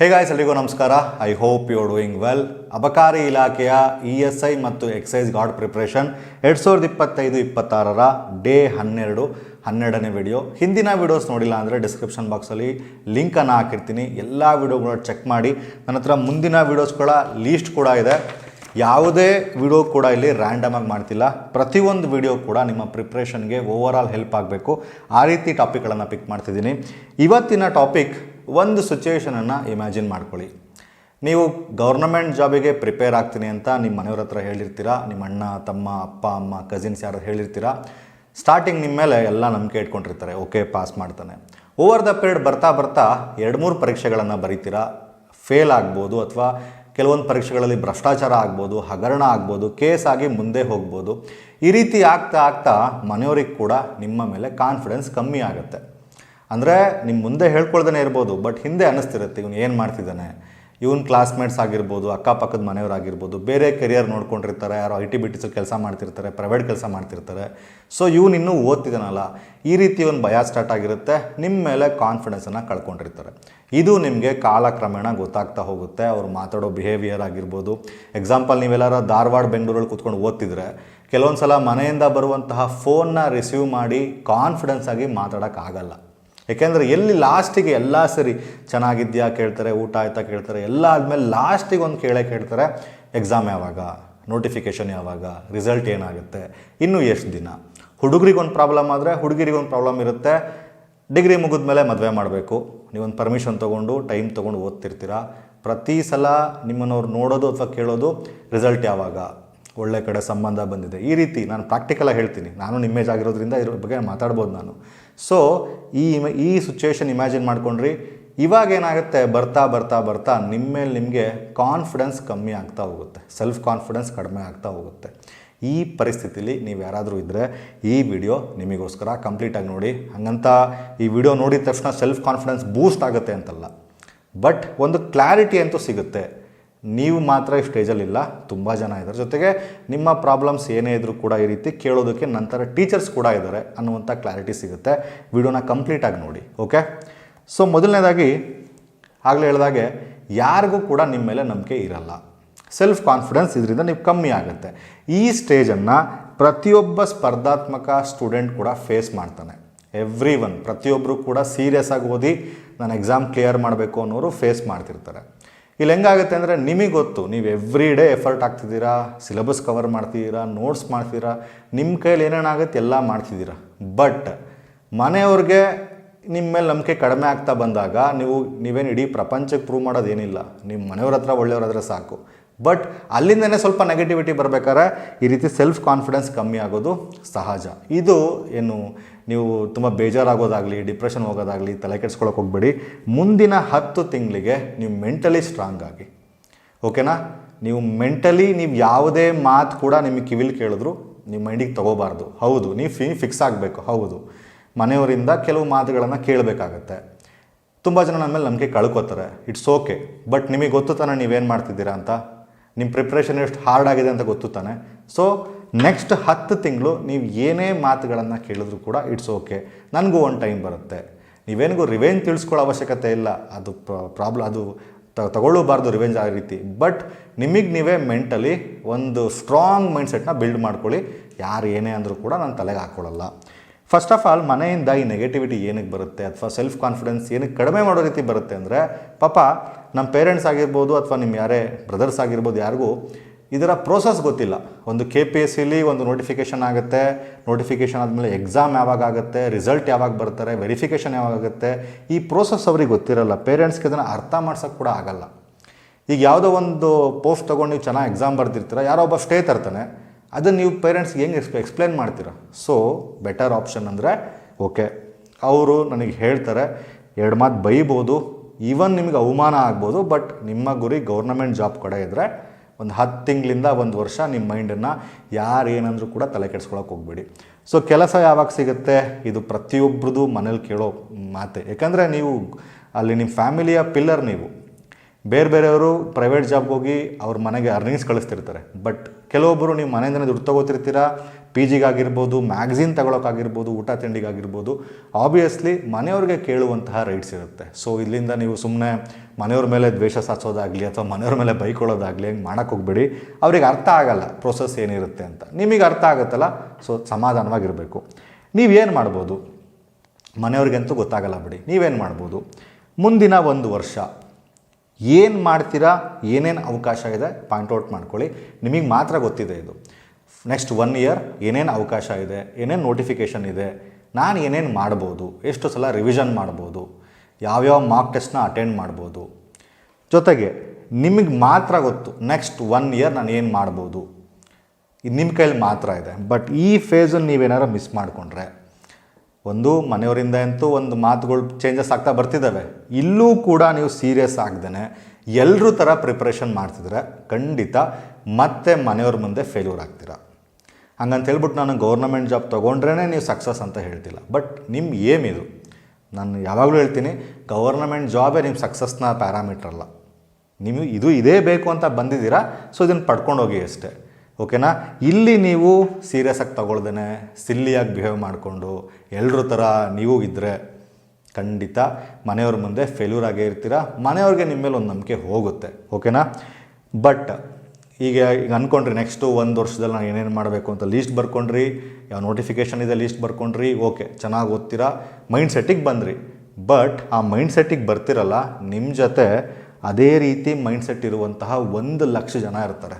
ಹೇ guys ಎಲ್ರಿಗೂ ನಮಸ್ಕಾರ. I hope you doing well ಅಬಕಾರಿ ಇಲಾಖೆಯ ಇ ಎಸ್ ಐ ಮತ್ತು ಎಕ್ಸೈಸ್ ಗಾರ್ಡ್ ಪ್ರಿಪ್ರೇಷನ್ ಎರಡು ಸಾವಿರದ ಇಪ್ಪತ್ತೈದು, ಇಪ್ಪತ್ತಾರರ ಡೇ ಹನ್ನೆರಡು, ಹನ್ನೆರಡನೇ ವಿಡಿಯೋ ಹಿಂದಿನ ವಿಡಿಯೋಸ್ ನೋಡಿಲ್ಲ ಅಂದರೆ ಡಿಸ್ಕ್ರಿಪ್ಷನ್ ಬಾಕ್ಸಲ್ಲಿ ಲಿಂಕನ್ನು ಹಾಕಿರ್ತೀನಿ. ಎಲ್ಲ ವಿಡಿಯೋಗಳು ಚೆಕ್ ಮಾಡಿ. ನನ್ನ ಹತ್ರ ಮುಂದಿನ ವಿಡಿಯೋಸ್ಗಳ ಲೀಸ್ಟ್ ಕೂಡ ಇದೆ. ಯಾವುದೇ ವಿಡಿಯೋ ಕೂಡ ಇಲ್ಲಿ ರ್ಯಾಂಡಮ್ ಆಗಿ ಮಾಡ್ತಿಲ್ಲ. ಪ್ರತಿಯೊಂದು ವಿಡಿಯೋ ಕೂಡ ನಿಮ್ಮ ಪ್ರಿಪ್ರೇಷನ್ಗೆ ಓವರ್ ಆಲ್ ಹೆಲ್ಪ್ ಆಗಬೇಕು. ಆ ರೀತಿ ಟಾಪಿಕ್ಗಳನ್ನು ಪಿಕ್ ಮಾಡ್ತಿದ್ದೀನಿ. ಇವತ್ತಿನ ಟಾಪಿಕ್ ಒಂದು ಸಿಚುವೇಷನನ್ನು ಇಮ್ಯಾಜಿನ್ ಮಾಡ್ಕೊಳ್ಳಿ. ನೀವು ಗೌರ್ನಮೆಂಟ್ ಜಾಬಿಗೆ ಪ್ರಿಪೇರ್ ಆಗ್ತೀನಿ ಅಂತ ನಿಮ್ಮ ಮನೆಯವ್ರ ಹತ್ರ ಹೇಳಿರ್ತೀರಾ ನಿಮ್ಮ ಅಣ್ಣ, ತಮ್ಮ, ಅಪ್ಪ, ಅಮ್ಮ ಕಸಿನ್ಸ್ ಯಾರು ಹೇಳಿರ್ತೀರಾ ಸ್ಟಾರ್ಟಿಂಗ್ ನಿಮ್ಮ ಮೇಲೆ ಎಲ್ಲ ನಂಬಿಕೆ ಇಟ್ಕೊಂಡಿರ್ತಾರೆ. ಓಕೆ ಪಾಸ್ ಮಾಡ್ತಾನೆ. ಓವರ್ ದ ಪೀರಿಯಡ್ ಬರ್ತಾ ಬರ್ತಾ ಎರಡು ಮೂರು ಪರೀಕ್ಷೆಗಳನ್ನು ಬರೀತೀರಾ? ಫೇಲ್ ಆಗ್ಬೋದು ಅಥವಾ ಕೆಲವೊಂದು ಪರೀಕ್ಷೆಗಳಲ್ಲಿ ಭ್ರಷ್ಟಾಚಾರ ಆಗ್ಬೋದು, ಹಗರಣ ಆಗ್ಬೋದು ಕೇಸ್ ಆಗಿ ಮುಂದೆ ಹೋಗ್ಬೋದು. ಈ ರೀತಿ ಆಗ್ತಾ ಆಗ್ತಾ ಮನೆಯವ್ರಿಗೆ ಕೂಡ ನಿಮ್ಮ ಮೇಲೆ ಕಾನ್ಫಿಡೆನ್ಸ್ ಕಮ್ಮಿ ಆಗುತ್ತೆ. ಅಂದರೆ ನಿಮ್ಮ ಮುಂದೆ ಹೇಳ್ಕೊಳ್ದೇ ಇರ್ಬೋದು ಬಟ್ ಹಿಂದೆ ಅನ್ನಿಸ್ತಿರುತ್ತೆ, ಇವನು ಏನು ಮಾಡ್ತಿದ್ದಾನೆ. ಇವನ್ ಕ್ಲಾಸ್ಮೇಟ್ಸ್ ಆಗಿರ್ಬೋದು, ಅಕ್ಕಪಕ್ಕದ ಮನೆಯವರಾಗಿರ್ಬೋದು, ಬೇರೆ ಕೆರಿಯರ್ ನೋಡ್ಕೊಂಡಿರ್ತಾರೆ, ಯಾರೋ ಐ ಟಿ ಬಿ ಕೆಲಸ ಮಾಡ್ತಿರ್ತಾರೆ ಪ್ರೈವೇಟ್ ಕೆಲಸ ಮಾಡ್ತಿರ್ತಾರೆ. ಸೊ ಇವನು ಇನ್ನೂ ಓದ್ತಿದ್ದಾನಲ್ಲ. ಈ ರೀತಿ ಒಂದು ಭಯ ಸ್ಟಾರ್ಟ್ ಆಗಿರುತ್ತೆ ನಿಮ್ಮ ಮೇಲೆ ಕಾನ್ಫಿಡೆನ್ಸನ್ನು ಕಳ್ಕೊಂಡಿರ್ತಾರೆ. ಇದು ನಿಮಗೆ ಕಾಲಕ್ರಮೇಣ ಗೊತ್ತಾಗ್ತಾ ಹೋಗುತ್ತೆ, ಅವ್ರು ಮಾತಾಡೋ ಬಿಹೇವಿಯರ್ ಆಗಿರ್ಬೋದು. ಎಕ್ಸಾಂಪಲ್ ನೀವೆಲ್ಲರ ಧಾರವಾಡ, ಬೆಂಗಳೂರಲ್ಲಿ ಕೂತ್ಕೊಂಡು ಓದ್ತಿದ್ರೆ ಕೆಲವೊಂದು ಸಲ ಮನೆಯಿಂದ ಬರುವಂತಹ ಫೋನ್ನ ರಿಸೀವ್ ಮಾಡಿ ಕಾನ್ಫಿಡೆನ್ಸ್ ಆಗಿ ಮಾತಾಡೋಕ್ಕಾಗಲ್ಲ. ಯಾಕೆಂದರೆ ಎಲ್ಲಿ ಲಾಸ್ಟಿಗೆ ಎಲ್ಲ ಸರಿ ಚೆನ್ನಾಗಿದ್ಯಾ ಕೇಳ್ತಾರೆ, ಊಟ ಆಯ್ತಾ ಕೇಳ್ತಾರೆ, ಎಲ್ಲ ಆದಮೇಲೆ ಲಾಸ್ಟಿಗೆ ಒಂದು ಕೇಳೇ ಕೇಳ್ತಾರೆ ಎಕ್ಸಾಮ್ ಯಾವಾಗ? ನೋಟಿಫಿಕೇಷನ್ ಯಾವಾಗ? ರಿಸಲ್ಟ್ ಏನಾಗುತ್ತೆ? ಇನ್ನೂ ಎಷ್ಟು ದಿನ? ಹುಡುಗರಿಗೊಂದು ಪ್ರಾಬ್ಲಮ್ ಆದರೆ ಹುಡುಗಿರಿಗೊಂದು ಪ್ರಾಬ್ಲಮ್ ಇರುತ್ತೆ. ಡಿಗ್ರಿ ಮುಗಿದ ಮೇಲೆ ಮದುವೆ ಮಾಡಬೇಕು. ನೀವೊಂದು ಪರ್ಮಿಷನ್ ತೊಗೊಂಡು ಟೈಮ್ ತೊಗೊಂಡು ಓದ್ತಿರ್ತೀರ? ಪ್ರತಿ ಸಲ ನಿಮ್ಮನ್ನವ್ರು ನೋಡೋದು ಅಥವಾ ಕೇಳೋದು ರಿಸಲ್ಟ್ ಯಾವಾಗ? ಒಳ್ಳೆ ಕಡೆ ಸಂಬಂಧ ಬಂದಿದೆ. ಈ ರೀತಿ ನಾನು ಪ್ರಾಕ್ಟಿಕಲಾಗಿ ಹೇಳ್ತೀನಿ. ನಾನು ನಿಮ್ಮೇಜ್ ಆಗಿರೋದ್ರಿಂದ ಇದ್ರ ಬಗ್ಗೆ ಮಾತಾಡ್ಬೋದು ನಾನು. ಸೊ ಈ ಈ ಸಿಚುವೇಶನ್ ಇಮ್ಯಾಜಿನ್ ಮಾಡ್ಕೊಂಡ್ರಿ. ಇವಾಗ ಏನಾಗುತ್ತೆ? ಬರ್ತಾ ಬರ್ತಾ ಬರ್ತಾ ನಿಮ್ಮ ಮೇಲೆ ನಿಮಗೆ ಕಾನ್ಫಿಡೆನ್ಸ್ ಕಮ್ಮಿ ಆಗ್ತಾ ಹೋಗುತ್ತೆ. ಸೆಲ್ಫ್ ಕಾನ್ಫಿಡೆನ್ಸ್ ಕಡಿಮೆ ಆಗ್ತಾ ಹೋಗುತ್ತೆ. ಈ ಪರಿಸ್ಥಿತಿಲಿ ನೀವು ಯಾರಾದರೂ ಇದ್ದರೆ ಈ ವಿಡಿಯೋ ನಿಮಗೋಸ್ಕರ ಕಂಪ್ಲೀಟಾಗಿ ನೋಡಿ. ಹಂಗಂತ ಈ ವಿಡಿಯೋ ನೋಡಿದ ತಕ್ಷಣ ಸೆಲ್ಫ್ ಕಾನ್ಫಿಡೆನ್ಸ್ ಬೂಸ್ಟ್ ಆಗುತ್ತೆ ಅಂತಲ್ಲ. ಬಟ್ ಒಂದು ಕ್ಲಾರಿಟಿ ಅಂತೂ ಸಿಗುತ್ತೆ. ನೀವು ಮಾತ್ರ ಈ ಸ್ಟೇಜಲ್ಲಿಲ್ಲ ತುಂಬ ಜನ ಇದ್ದಾರೆ. ಜೊತೆಗೆ ನಿಮ್ಮ ಪ್ರಾಬ್ಲಮ್ಸ್ ಏನೇ ಇದ್ರೂ ಕೂಡ ಈ ರೀತಿ ಕೇಳೋದಕ್ಕೆ ನಂತರ ಟೀಚರ್ಸ್ ಕೂಡ ಇದ್ದಾರೆ ಅನ್ನುವಂಥ ಕ್ಲಾರಿಟಿ ಸಿಗುತ್ತೆ. ವಿಡಿಯೋನ ಕಂಪ್ಲೀಟಾಗಿ ನೋಡಿ ಓಕೆ ಸೊ ಮೊದಲನೇದಾಗಿ ಆಗಲೇ ಹೇಳಿದಾಗೆ ಯಾರಿಗೂ ಕೂಡ ನಿಮ್ಮ ಮೇಲೆ ನಂಬಿಕೆ ಇರಲ್ಲ. ಸೆಲ್ಫ್ ಕಾನ್ಫಿಡೆನ್ಸ್ ಇದರಿಂದ ನೀವು ಕಮ್ಮಿ ಆಗುತ್ತೆ. ಈ ಸ್ಟೇಜನ್ನು ಪ್ರತಿಯೊಬ್ಬ ಸ್ಪರ್ಧಾತ್ಮಕ ಸ್ಟೂಡೆಂಟ್ ಕೂಡ ಫೇಸ್ ಮಾಡ್ತಾನೆ. ಎವ್ರಿ ಒನ್ ಪ್ರತಿಯೊಬ್ಬರು ಕೂಡ ಸೀರಿಯಸ್ ಆಗಿ ಓದಿ, ನಾನು ಎಕ್ಸಾಮ್ ಕ್ಲಿಯರ್ ಮಾಡಬೇಕು ಅನ್ನೋರು ಫೇಸ್ ಮಾಡ್ತಿರ್ತಾರೆ. ಇಲ್ಲಿ ಹೆಂಗಾಗುತ್ತೆ ಅಂದರೆ ನಿಮಗೆ ಗೊತ್ತು, ನೀವು ಎವ್ರಿ ಡೇ ಎಫರ್ಟ್ ಆಗ್ತಿದ್ದೀರಾ ಸಿಲೆಬಸ್ ಕವರ್ ಮಾಡ್ತಿದ್ದೀರಾ ನೋಟ್ಸ್ ಮಾಡ್ತೀರಾ ನಿಮ್ಮ ಕೈಯಲ್ಲಿ ಏನೇನಾಗುತ್ತೆ ಎಲ್ಲ ಮಾಡ್ತಿದ್ದೀರಾ. ಬಟ್ ಮನೆಯವ್ರಿಗೆ ನಿಮ್ಮ ಮೇಲೆ ನಂಬಿಕೆ ಕಡಿಮೆ ಆಗ್ತಾ ಬಂದಾಗ ನೀವು ನೀವೇನು ಇಡೀ ಪ್ರಪಂಚಕ್ಕೆ ಪ್ರೂವ್ ಮಾಡೋದೇನಿಲ್ಲ ನಿಮ್ಮ ಮನೆಯವ್ರ ಹತ್ರ ಒಳ್ಳೆಯವ್ರ ಹತ್ರ ಸಾಕು. ಬಟ್ ಅಲ್ಲಿಂದನೇ ಸ್ವಲ್ಪ ನೆಗೆಟಿವಿಟಿ ಬರಬೇಕಾದ್ರೆ ಈ ರೀತಿ ಸೆಲ್ಫ್ ಕಾನ್ಫಿಡೆನ್ಸ್ ಕಮ್ಮಿ ಆಗೋದು ಸಹಜ. ಇದು ಏನು ನೀವು ತುಂಬ ಬೇಜಾರಾಗೋದಾಗಲಿ ಡಿಪ್ರೆಷನ್ ಹೋಗೋದಾಗಲಿ, ತಲೆ ಕೆಡ್ಸ್ಕೊಳಕ್ಕೆ ಹೋಗ್ಬೇಡಿ. ಮುಂದಿನ ಹತ್ತು ತಿಂಗಳಿಗೆ ನೀವು ಮೆಂಟಲಿ ಸ್ಟ್ರಾಂಗ್ ಆಗಿ. ಓಕೆನಾ ನೀವು ಮೆಂಟಲಿ ನೀವು ಯಾವುದೇ ಮಾತು ಕೂಡ ನಿಮಗೆ ಕಿವಿಲಿ ಕೇಳಿದ್ರು ನಿಮ್ಮ ಮೈಂಡಿಗೆ ತೊಗೋಬಾರ್ದು. ಹೌದು, ನೀವು ಫಿ ಫಿಕ್ಸ್ ಆಗಬೇಕು, ಹೌದು. ಮನೆಯವರಿಂದ ಕೆಲವು ಮಾತುಗಳನ್ನು ಕೇಳಬೇಕಾಗತ್ತೆ. ತುಂಬ ಜನ ನಮ್ಮ ಮೇಲೆ ನಂಬಿಕೆ ಕಳ್ಕೊತಾರೆ. ಇಟ್ಸ್ ಓಕೆ ಬಟ್ ನಿಮಗೆ ಗೊತ್ತು ತಾನೆ ನೀವೇನು ಮಾಡ್ತಿದ್ದೀರಾ ಅಂತ? ನಿಮ್ಮ ಪ್ರಿಪ್ರೇಷನ್ ಎಷ್ಟು ಹಾರ್ಡ್ ಆಗಿದೆ ಅಂತ ಗೊತ್ತು ತಾನೆ. ಸೊ ನೆಕ್ಸ್ಟ್ ಹತ್ತು ತಿಂಗಳು ನೀವು ಏನೇ ಮಾತುಗಳನ್ನು ಕೇಳಿದ್ರು ಕೂಡ ಇಟ್ಸ್ ಓಕೆ ನನಗೂ ಒಂದು ಟೈಮ್ ಬರುತ್ತೆ. ನೀವೇನಿಗೂ ರಿವೆಂಜ್ ತಿಳಿಸ್ಕೊಳ್ಳೋ ಅವಶ್ಯಕತೆ ಇಲ್ಲ. ಅದು ಪ್ರಾಬ್ಲಮ್ ಅದು ತಗೊಳ್ಳಬಾರ್ದು ರಿವೆಂಜ್ ಆ ರೀತಿ. ಬಟ್ ನಿಮಗೆ ನೀವೇ ಮೆಂಟಲಿ ಒಂದು ಸ್ಟ್ರಾಂಗ್ ಮೈಂಡ್ಸೆಟ್ನ ಬಿಲ್ಡ್ ಮಾಡ್ಕೊಳ್ಳಿ. ಯಾರು ಏನೇ ಅಂದರೂ ಕೂಡ ನಾನು ತಲೆಗೆ ಹಾಕ್ಕೊಳ್ಳಲ್ಲ ಫಸ್ಟ್ ಆಫ್ ಆಲ್ ಮನೆಯಿಂದ ಈ ನೆಗೆಟಿವಿಟಿ ಏನಕ್ಕೆ ಬರುತ್ತೆ ಅಥವಾ ಸೆಲ್ಫ್ ಕಾನ್ಫಿಡೆನ್ಸ್ ಏನಕ್ಕೆ ಕಡಿಮೆ ಮಾಡೋ ರೀತಿ ಬರುತ್ತೆ ಅಂದರೆ, ಪಾಪ ನಮ್ಮ ಪೇರೆಂಟ್ಸ್ ಆಗಿರ್ಬೋದು ಅಥವಾ ನಿಮ್ಮ ಯಾರೇ ಬ್ರದರ್ಸ್ ಆಗಿರ್ಬೋದು ಯಾರಿಗೂ ಇದರ ಪ್ರೋಸೆಸ್ ಗೊತ್ತಿಲ್ಲ. ಒಂದು ಕೆ ಪಿ ಎಸ್ ಸಿಲಿ ಒಂದು ನೋಟಿಫಿಕೇಷನ್ ಆಗುತ್ತೆ ನೋಟಿಫಿಕೇಷನ್ ಆದಮೇಲೆ ಎಕ್ಸಾಮ್ ಯಾವಾಗ ಆಗುತ್ತೆ ರಿಸಲ್ಟ್ ಯಾವಾಗ ಬರ್ತಾರೆ ವೆರಿಫಿಕೇಷನ್ ಯಾವಾಗ ಆಗುತ್ತೆ, ಈ ಪ್ರೋಸೆಸ್ ಅವ್ರಿಗೆ ಗೊತ್ತಿರಲ್ಲ. ಪೇರೆಂಟ್ಸ್ಗೆ ಇದನ್ನು ಅರ್ಥ ಮಾಡ್ಸೋಕ್ಕೆ ಕೂಡ ಆಗಲ್ಲ. ಈಗ ಯಾವುದೋ ಒಂದು ಪೋಸ್ಟ್ ತೊಗೊಂಡು ನೀವು ಚೆನ್ನಾಗಿ ಎಕ್ಸಾಮ್ ಬರ್ದಿರ್ತೀರ, ಯಾರೋ ಒಬ್ಬ ಸ್ಟೇ ತರ್ತಾನೆ ಅದನ್ನು ನೀವು ಪೇರೆಂಟ್ಸ್ಗೆ ಹೆಂಗೆ ಎಕ್ಸ್ ಎಕ್ಸ್ಪ್ಲೇನ್ ಮಾಡ್ತೀರಾ? ಸೊ ಬೆಟರ್ ಆಪ್ಷನ್ ಅಂದರೆ ಓಕೆ ಅವರು ನನಗೆ ಹೇಳ್ತಾರೆ, ಎರಡು ಮಾತು ಬೈಬೋದು ಈವನ್ ನಿಮಗೆ ಅವಮಾನ ಆಗ್ಬೋದು ಬಟ್ ನಿಮ್ಮ ಗುರಿ ಗೌರ್ನಮೆಂಟ್ ಜಾಬ್ ಕಡೆ ಇದ್ದರೆ ಒಂದು ಹತ್ತು ತಿಂಗಳಿಂದ ಒಂದು ವರ್ಷ ನಿಮ್ಮ ಮೈಂಡನ್ನು ಯಾರು ಏನಂದರೂ ಕೂಡ ತಲೆ ಕೆಡ್ಸ್ಕೊಳಕ್ಕೆ ಹೋಗ್ಬೇಡಿ. ಸೊ ಕೆಲಸ ಯಾವಾಗ ಸಿಗುತ್ತೆ? ಇದು ಪ್ರತಿಯೊಬ್ಬರದು ಮನೇಲಿ ಕೇಳೋ ಮಾತೆ. ಯಾಕಂದರೆ ನೀವು, ಅಲ್ಲಿ ನಿಮ್ಮ ಫ್ಯಾಮಿಲಿಯ ಪಿಲ್ಲರ್ ನೀವು. ಬೇರೆ ಬೇರೆಯವರು ಪ್ರೈವೇಟ್ ಜಾಬ್ಗೆ ಹೋಗಿ ಅವ್ರ ಮನೆಗೆ ಅರ್ನಿಂಗ್ಸ್ ಕಳಿಸ್ತಿರ್ತಾರೆ. ಬಟ್ ಕೆಲವೊಬ್ಬರು ನೀವು ಮನೆಯಿಂದನೇ ದುಡ್ಡು ತೊಗೋತಿರ್ತೀರಾ? ಪಿ ಜಿಗಾಗಿರ್ಬೋದು ಮ್ಯಾಗ್ಝಿನ್ ತಗೊಳಕ್ಕಾಗಿರ್ಬೋದು, ಊಟ ತಿಂಡಿಗಾಗಿರ್ಬೋದು ಆಬ್ವಿಯಸ್ಲಿ ಮನೆಯವ್ರಿಗೆ ಕೇಳುವಂತಹ ರೈಟ್ಸ್ ಇರುತ್ತೆ. ಸೊ ಇಲ್ಲಿಂದ ನೀವು ಸುಮ್ಮನೆ ಮನೆಯವ್ರ ಮೇಲೆ ದ್ವೇಷ ಸಾಚೋದಾಗಲಿ ಅಥವಾ ಮನೆಯವ್ರ ಮೇಲೆ ಬೈಕೊಳ್ಳೋದಾಗಲಿ ಹಂಗೆ ಮಾಡೋಕ್ಕೆ ಹೋಗ್ಬೇಡಿ. ಅವ್ರಿಗೆ ಅರ್ಥ ಆಗಲ್ಲ ಪ್ರೋಸೆಸ್ ಏನಿರುತ್ತೆ ಅಂತ. ನಿಮಗೆ ಅರ್ಥ ಆಗುತ್ತಲ್ಲ? ಸೊ ಸಮಾಧಾನವಾಗಿರಬೇಕು. ನೀವೇನು ಮಾಡ್ಬೋದು? ಮನೆಯವ್ರಿಗಂತೂ ಗೊತ್ತಾಗಲ್ಲ ಬಿಡಿ. ನೀವೇನು ಮಾಡ್ಬೋದು? ಮುಂದಿನ ಒಂದು ವರ್ಷ. ಏನು ಮಾಡ್ತೀರಾ, ಏನೇನು ಅವಕಾಶ ಇದೆ ಪಾಯಿಂಟ್ಔಟ್ ಮಾಡ್ಕೊಳ್ಳಿ. ನಿಮಗೆ ಮಾತ್ರ ಗೊತ್ತಿದೆ ಇದು. ನೆಕ್ಸ್ಟ್ ಒನ್ ಇಯರ್ ಏನೇನು ಅವಕಾಶ ಇದೆ, ಏನೇನು ನೋಟಿಫಿಕೇಷನ್ ಇದೆ, ನಾನು ಏನೇನು ಮಾಡ್ಬೋದು, ಎಷ್ಟು ಸಲ ರಿವಿಷನ್ ಮಾಡ್ಬೋದು, ಯಾವ್ಯಾವ ಮಾರ್ಕ್ ಟೆಸ್ಟ್ನ ಅಟೆಂಡ್ ಮಾಡ್ಬೋದು. ಜೊತೆಗೆ, ನಿಮಗೆ ಮಾತ್ರ ಗೊತ್ತು ನೆಕ್ಸ್ಟ್ ಒನ್ ಇಯರ್ ನಾನು ಏನು ಮಾಡ್ಬೋದು. ಇದು ನಿಮ್ಮ ಕೈಯಲ್ಲಿ ಮಾತ್ರ ಇದೆ. ಬಟ್ ಈ ಫೇಸನ್ನು ನೀವೇನಾರು ಮಿಸ್ ಮಾಡಿಕೊಂಡ್ರೆ ಒಂದು ಮನೆಯವರಿಂದ ಅಂತೂ ಒಂದು ಮಾತುಗಳು ಚೇಂಜಸ್ ಆಗ್ತಾ ಬರ್ತಿದ್ದಾವೆ ಇಲ್ಲೂ ಕೂಡ ನೀವು ಸೀರಿಯಸ್ ಆಗ್ದೇ ಎಲ್ಲರೂ ಥರ ಪ್ರಿಪ್ರೇಷನ್ ಮಾಡ್ತಿದ್ರೆ ಖಂಡಿತ ಮತ್ತೆ ಮನೆಯವ್ರ ಮುಂದೆ ಫೇಲ್ಯೂರ್ ಆಗ್ತೀರ. ಹಂಗಂತ ಹೇಳ್ಬಿಟ್ಟು ನಾನು ಗೌರ್ನಮೆಂಟ್ ಜಾಬ್ ತೊಗೊಂಡ್ರೇ ನೀವು ಸಕ್ಸಸ್ ಅಂತ ಹೇಳ್ತಿಲ್ಲ. ಬಟ್ ನಿಮ್ಮ ಏಮ್ ಇದು. ನಾನು ಯಾವಾಗಲೂ ಹೇಳ್ತೀನಿ ಗವರ್ನಮೆಂಟ್ ಜಾಬೇ ನಿಮ್ಮ ಸಕ್ಸಸ್ನ ಪ್ಯಾರಾಮೀಟ್ರಲ್ಲ ನಿಮಗೆ ಇದು ಇದೇ ಬೇಕು ಅಂತ ಬಂದಿದ್ದೀರಾ? ಸೊ ಇದನ್ನು ಪಡ್ಕೊಂಡು ಹೋಗಿ ಅಷ್ಟೇ. ಓಕೆನಾ? ಇಲ್ಲಿ ನೀವು ಸೀರಿಯಸ್ ಆಗಿ ತಗೊಳ್ದೇ ಸಿಲ್ಲಿಯಾಗಿ ಬಿಹೇವ್ ಮಾಡಿಕೊಂಡು ಎಲ್ಲರ ಥರ ನೀವು ಇದ್ದರೆ ಖಂಡಿತ ಮನೆಯವ್ರ ಮುಂದೆ ಫೇಲ್ಯೂರ್ ಆಗೇ ಇರ್ತೀರ? ಮನೆಯವ್ರಿಗೆ ನಿಮ್ಮ ಮೇಲೆ ಒಂದು ನಂಬಿಕೆ ಹೋಗುತ್ತೆ, ಓಕೆನಾ? ಬಟ್ ಈಗ ಈಗ ಅಂದ್ಕೊಂಡ್ರಿ ನೆಕ್ಸ್ಟು ಒಂದು ವರ್ಷದಲ್ಲಿ ನಾನು ಏನೇನು ಮಾಡಬೇಕು ಅಂತ ಲೀಸ್ಟ್ ಬರ್ಕೊಂಡ್ರಿ, ಯಾವ ನೋಟಿಫಿಕೇಷನ್ ಇದೆ ಲೀಸ್ಟ್ ಬರ್ಕೊಂಡ್ರಿ, ಓಕೆ, ಚೆನ್ನಾಗಿ ಓದ್ತೀರಾ? ಮೈಂಡ್ ಸೆಟ್ಟಿಗೆ ಬಂದ್ರಿ. ಬಟ್ ಆ ಮೈಂಡ್ ಸೆಟ್ಟಿಗೆ ಬರ್ತಿರಲ್ಲ ನಿಮ್ಮ ಜೊತೆ ಅದೇ ರೀತಿ ಮೈಂಡ್ ಸೆಟ್ ಇರುವಂತಹ ಒಂದು ಲಕ್ಷ ಜನ ಇರ್ತಾರೆ.